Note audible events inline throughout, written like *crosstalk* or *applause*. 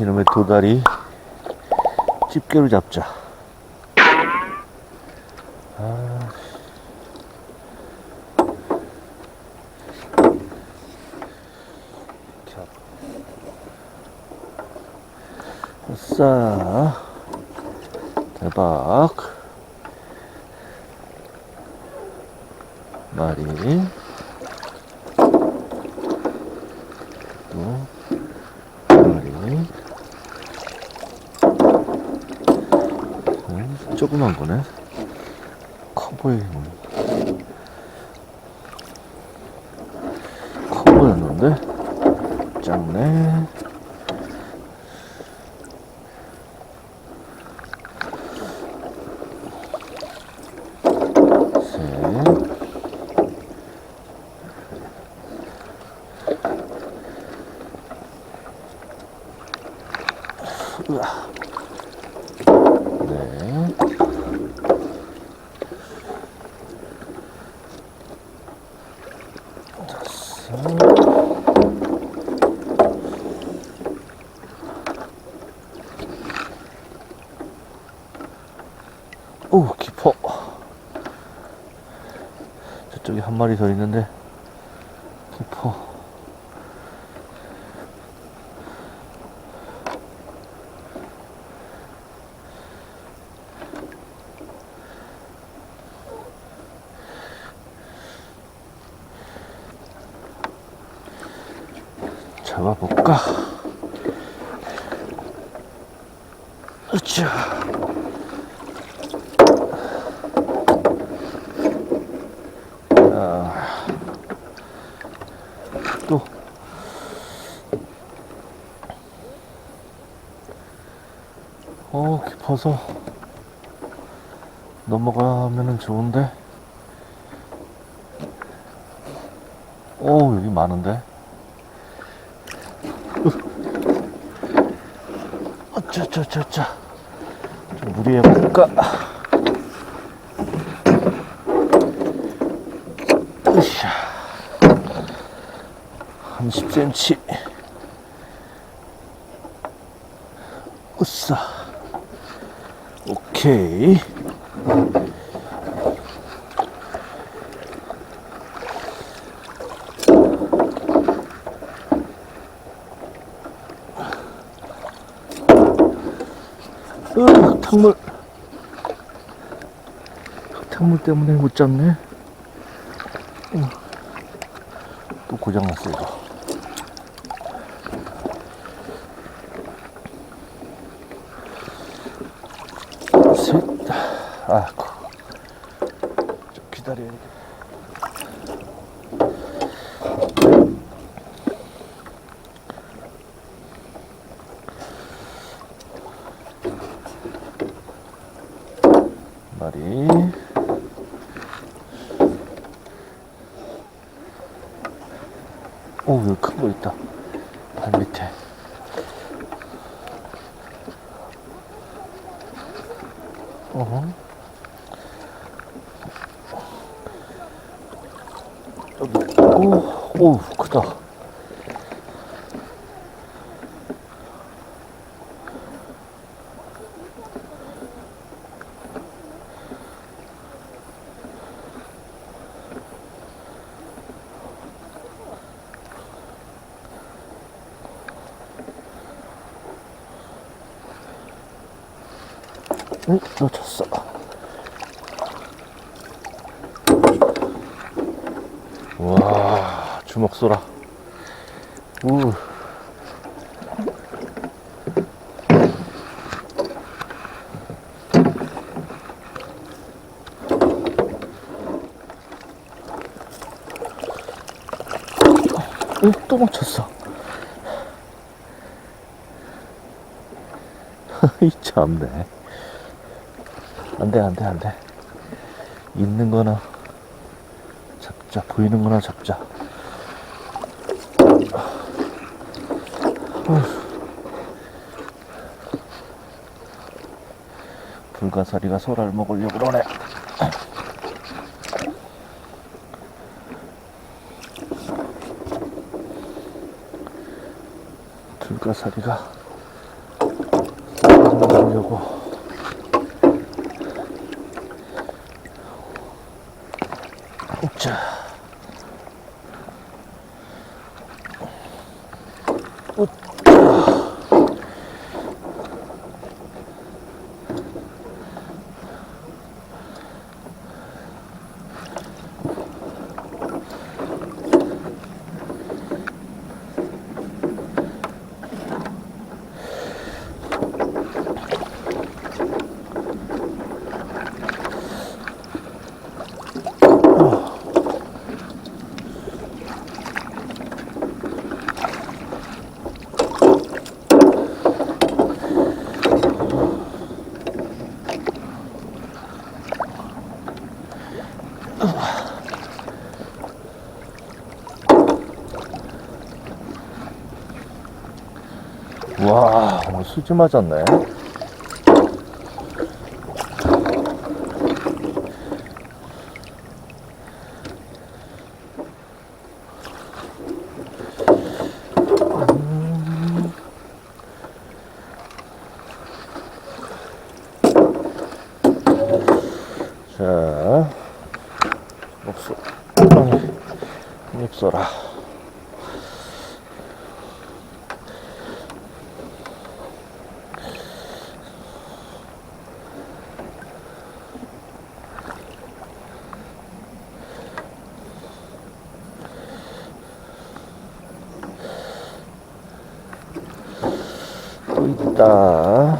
아, 이놈의 도다리. 집게로 잡자. 아. 자. 아싸. 대박. 마리. 또, 마리. 음, 조그만 거네. 커 보이는. 커 보였는데? 작네. 셋. 으아. 오, 깊어. 저쪽에 한 마리 더 있는데, 깊어. 잡아볼까? 으쌰. 어, 깊어서 넘어가면은 좋은데. 오, 여기 많은데. 어쩌쩌쩌쩌. 좀 무리해볼까? 으쌰. 한 10cm. 으쌰. 오케이. 으, 흙탕물. 흙탕물 때문에 못 잡네. 어. 또 고장났어, 이거. 아이고. 좀 기다려야겠다. 마리. 오, 여기 큰 거 있다. 발 밑에. 어허. 여기, 오, 오, 크다. 응, 놓쳤어. 와, 주먹 쏘라. 우. 응, 또 놓쳤어. *laughs* 이 참네. 안 돼, 안 돼, 안 돼. 있는 거나 잡자, 보이는 거나 잡자. 불가사리가 소라를 먹으려고 그러네. 불가사리가 보려고. 자. 와, 뭐 수지 맞았네. 음. 자, 목소, 형이, 힘 써라. 또 있다.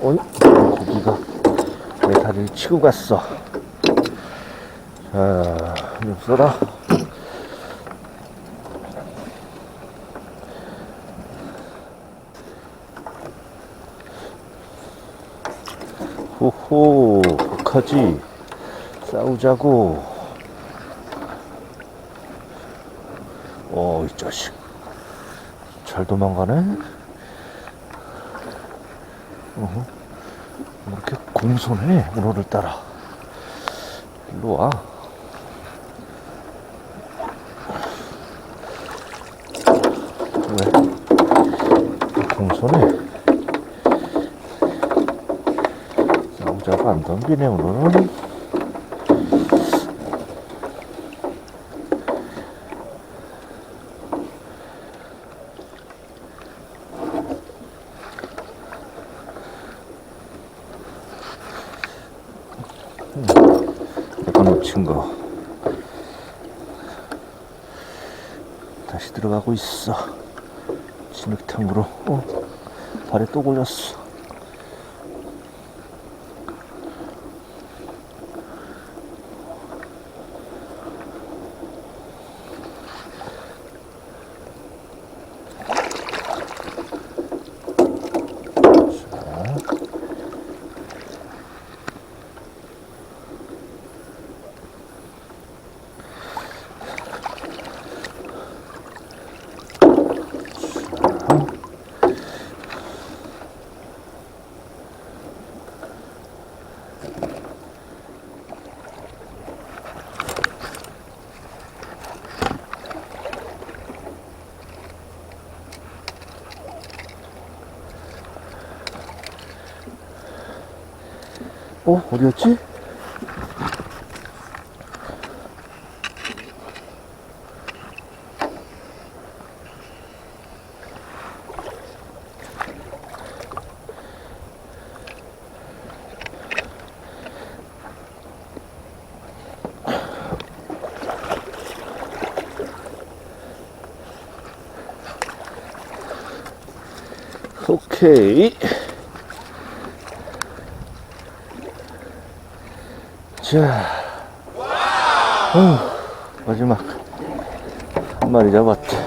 어이? 고기가 내 다리를 치고 갔어. 자, 좀 써라. 호호, 북하지. 싸우자고. 어, 이 자식. 잘 도망가네? 뭐 이렇게 공손해, 문어를 따라. 일로 와. 왜? 공손해. 싸우자고 안 덤비네, 오늘은. 내가 놓친 거. 다시 들어가고 있어. 진흙탕으로. 어, 발에 또 걸렸어. 어, 어디였지? 오케이. 자, 어, 마지막 한 마리 잡았다.